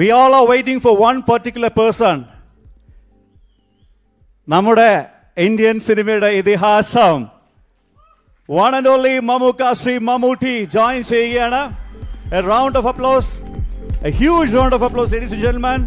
We all are waiting for one particular person. നമ്മുടെ Indian സിനിമയുടെ ഇതിഹാസം. One and only Mammukka Shri Mammootty join ചെയ്യുകയാണ്. Round of applause huge round of applause ladies and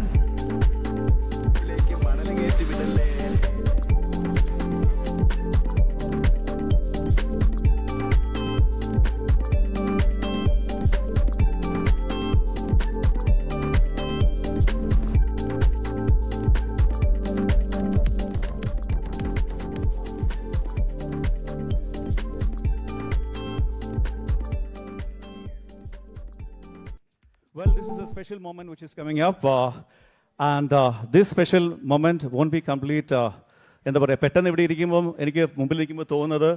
Well, this is a special moment which is coming up, uh, and uh, this special moment won't be complete. Uh, എന്താ പറയുക പെട്ടെന്ന് ഇവിടെ ഇരിക്കുമ്പം എനിക്ക് മുമ്പിൽ ഇരിക്കുമ്പോൾ തോന്നുന്നത്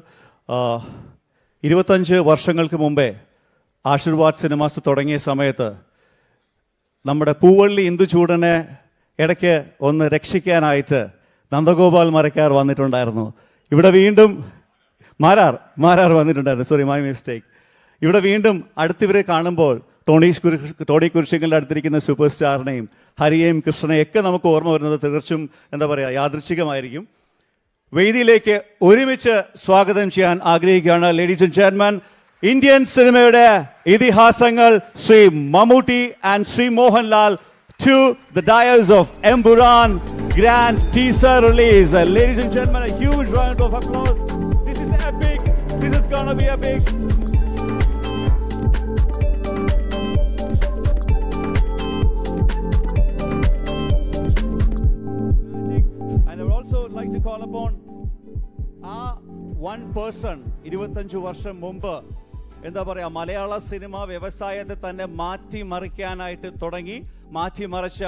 ഇരുപത്തഞ്ച് വർഷങ്ങൾക്ക് മുമ്പേ ആശീർവാദ് സിനിമാസ് തുടങ്ങിയ സമയത്ത് നമ്മുടെ പൂവള്ളി ഇന്ദുചൂടനെ ഇടയ്ക്ക് ഒന്ന് രക്ഷിക്കാനായിട്ട് നന്ദഗോപാൽ മരക്കാർ വന്നിട്ടുണ്ടായിരുന്നു ഇവിടെ വീണ്ടും മാരാർ മാരാർ വന്നിട്ടുണ്ടായിരുന്നു സോറി മൈ മിസ്റ്റേക്ക് ഇവിടെ വീണ്ടും അടുത്തിവരെ കാണുമ്പോൾ ടോണി ടോണി കുരിശിങ്ങളുടെ അടുത്തിരിക്കുന്ന സൂപ്പർ സ്റ്റാറിനെയും ഹരിയെയും കൃഷ്ണനെയും ഒക്കെ നമുക്ക് ഓർമ്മ വരുന്നത് തീർച്ചും എന്താ പറയുക യാദൃശികമായിരിക്കും വേദിയിലേക്ക് ഒരുമിച്ച് സ്വാഗതം ചെയ്യാൻ ആഗ്രഹിക്കുകയാണ് ലേഡീസ് ആൻഡ് ചെയർമാൻ ഇന്ത്യൻ സിനിമയുടെ ഇതിഹാസങ്ങൾ Shri Mammootty and Shri Mohanlal to the dyers of Empuraan grand teaser release ladies and chairman a huge round of applause. This is epic. This is gonna be epic. Also upon a one person ഇരുപത്തഞ്ച് വർഷം മുമ്പ് എന്താ പറയുക മലയാള cinema വ്യവസായത്തെ തന്നെ മാറ്റി മറിക്കാനായിട്ട് തുടങ്ങി. മാറ്റി മറിച്ച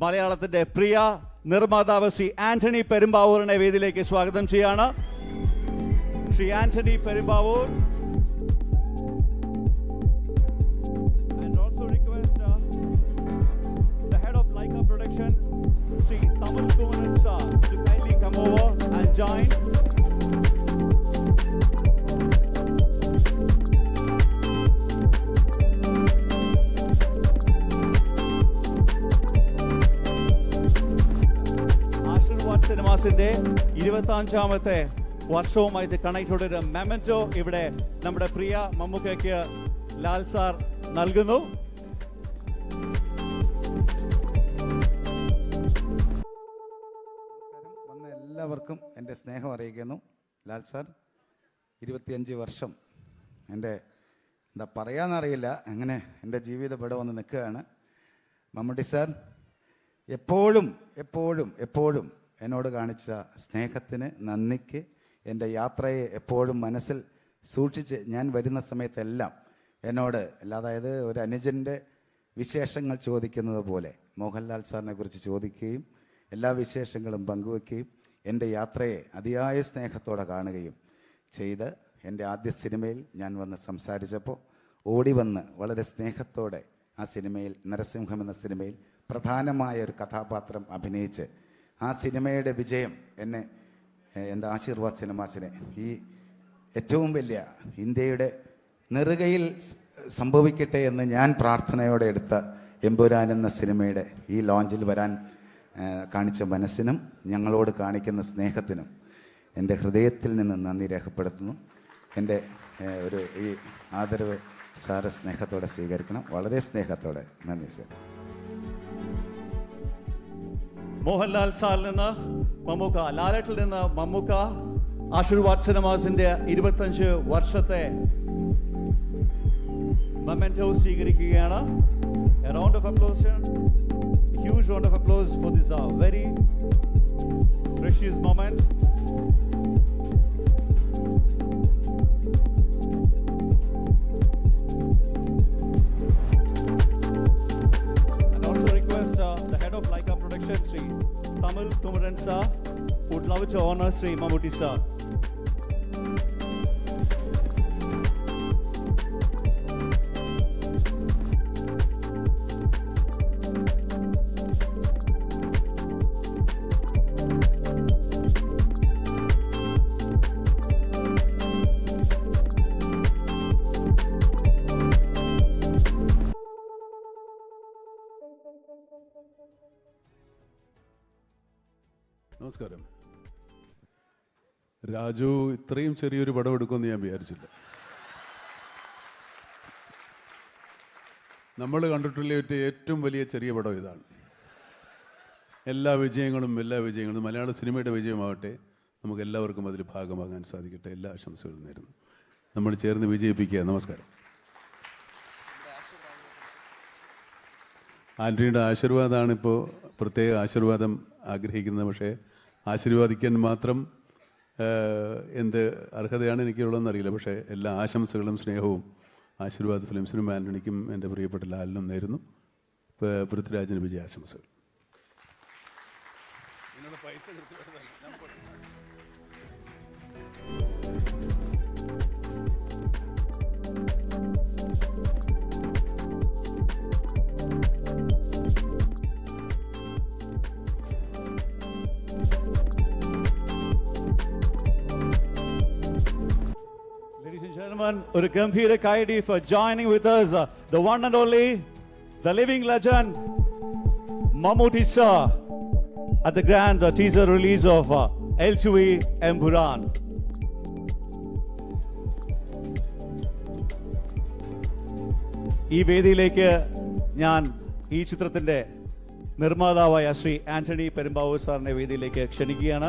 മലയാളത്തിന്റെ പ്രിയ നിർമ്മാതാവ് ശ്രീ ആന്റണി പെരുമ്പാവൂരിനെ വേദിയിലേക്ക് സ്വാഗതം ചെയ്യാണ്. ശ്രീ ആന്റണി പെരുമ്പാവൂർ join. ആശീർവാദ് സിനിമാസിന്റെ വർഷവുമായിട്ട് കണക്ട് ഒരു മെമന്റോ ഇവിടെ നമ്മുടെ പ്രിയ മമ്മൂക്കയ്ക്ക് ലാൽ സാർ നൽകുന്നു എല്ലാവർക്കും എന്റെ സ്നേഹം അറിയിക്കുന്നു. ലാൽ സാർ ഇരുപത്തിയഞ്ച് വർഷം എന്റെ എന്താ പറയാന്നറിയില്ല. അങ്ങനെ എന്റെ ജീവിതം ഇവിടെ വന്ന് നിൽക്കുകയാണ്. മമ്മൂട്ടി സാർ എപ്പോഴും എപ്പോഴും എപ്പോഴും എന്നോട് കാണിച്ച സ്നേഹത്തിന് നന്ദിക്ക് എന്റെ യാത്രയെ എപ്പോഴും മനസ്സിൽ സൂക്ഷിച്ച് ഞാൻ വരുന്ന സമയത്തെല്ലാം എന്നോട് അതായത് ഒരു അനുജന്റെ വിശേഷങ്ങൾ ചോദിക്കുന്നത് പോലെ മോഹൻലാൽ സാറിനെ കുറിച്ച് ചോദിക്കുകയും എല്ലാ വിശേഷങ്ങളും പങ്കുവെക്കുകയും എന്റെ യാത്രയെ അതിയായ സ്നേഹത്തോടെ കാണുകയും ചെയ്ത് എന്റെ ആദ്യ സിനിമയിൽ ഞാൻ വന്ന് സംസാരിച്ചപ്പോൾ ഓടി വന്ന് വളരെ സ്നേഹത്തോടെ ആ സിനിമയിൽ നരസിംഹം എന്ന സിനിമയിൽ പ്രധാനമായ ഒരു കഥാപാത്രം അഭിനയിച്ച് ആ സിനിമയുടെ വിജയം എന്നെ എന്റെ ആശീർവാദ് സിനിമാസിനെ ഈ ഏറ്റവും വലിയ ഇന്ത്യയുടെ നെറുകയിൽ സംഭവിക്കട്ടെ എന്ന് ഞാൻ പ്രാർത്ഥനയോടെ എടുത്ത എമ്പുരാൻ എന്ന സിനിമയുടെ ഈ ലോഞ്ചിൽ വരാൻ കാണിച്ച മനസ്സിനും ഞങ്ങളോട് കാണിക്കുന്ന സ്നേഹത്തിനും എന്റെ ഹൃദയത്തിൽ നിന്ന് നന്ദി രേഖപ്പെടുത്തുന്നു. എന്റെ ഒരു ഈ ആദരവ് സാറ് സ്നേഹത്തോടെ സ്വീകരിക്കണം. വളരെ സ്നേഹത്തോടെ. നന്ദി സാർ. മോഹൻലാൽ സാറിൽ നിന്ന് മമ്മൂക്ക ലാലേട്ടിൽ നിന്ന് മമ്മൂക്ക ആശീർവാദ് സിനിമാസിന്റെ ഇരുപത്തഞ്ച് വർഷത്തെ മൊമെന്റോ സ്വീകരിക്കുകയാണ്. A round of. A huge round of applause for this uh, very precious moment. And also request uh, the head of Leica Production, Sri Tamil Kumaran sir, would love to honor Sri Mamuti sir. നമസ്കാരം. രാജു ഇത്രയും ചെറിയൊരു പടം എടുക്കുമെന്ന് ഞാൻ വിചാരിച്ചില്ല. നമ്മൾ കണ്ടിട്ടുള്ള ഏറ്റവും- വലിയ ചെറിയ പടം ഇതാണ്. എല്ലാ വിജയങ്ങളും എല്ലാ വിജയങ്ങളും മലയാള സിനിമയുടെ വിജയമാകട്ടെ നമുക്ക് എല്ലാവർക്കും അതിൽ ഭാഗമാകാൻ സാധിക്കട്ടെ. എല്ലാ ആശംസകളും നേരുന്നു. നമ്മൾ ചേർന്ന് വിജയിപ്പിക്കുക. നമസ്കാരം. ആന്റണിയുടെ ആശീർവാദമാണ് ഇപ്പോൾ പ്രത്യേക ആശീർവാദം ആഗ്രഹിക്കുന്നത്. പക്ഷേ ആശീർവാദിക്കാൻ മാത്രം എന്ത് അർഹതയാണ് എനിക്കുള്ളതെന്ന് അറിയില്ല. പക്ഷേ എല്ലാ ആശംസകളും സ്നേഹവും ആശീർവാദ് ഫിലിംസിനും ആന്റണിക്കും എന്റെ പ്രിയപ്പെട്ട ലാലിനും നേരുന്നു. പൃഥ്വിരാജിന് വിജയാശംസകൾ. Ladies gentlemen, ഒരു ഗംഭീര കൈഡി for joining with us, uh, the one and only, the living legend, Mammootty sir, at the grand uh, teaser release of uh, L2E Empuran. ഈ വേദിയിലേക്ക് ഞാൻ ഈ ചിത്രത്തിന്റെ നിർമ്മാതാവായ ശ്രീ ആന്റണി പെരുമ്പാവൂർ സാറിനെ വേദിയിലേക്ക് ക്ഷണിക്കുകയാണ്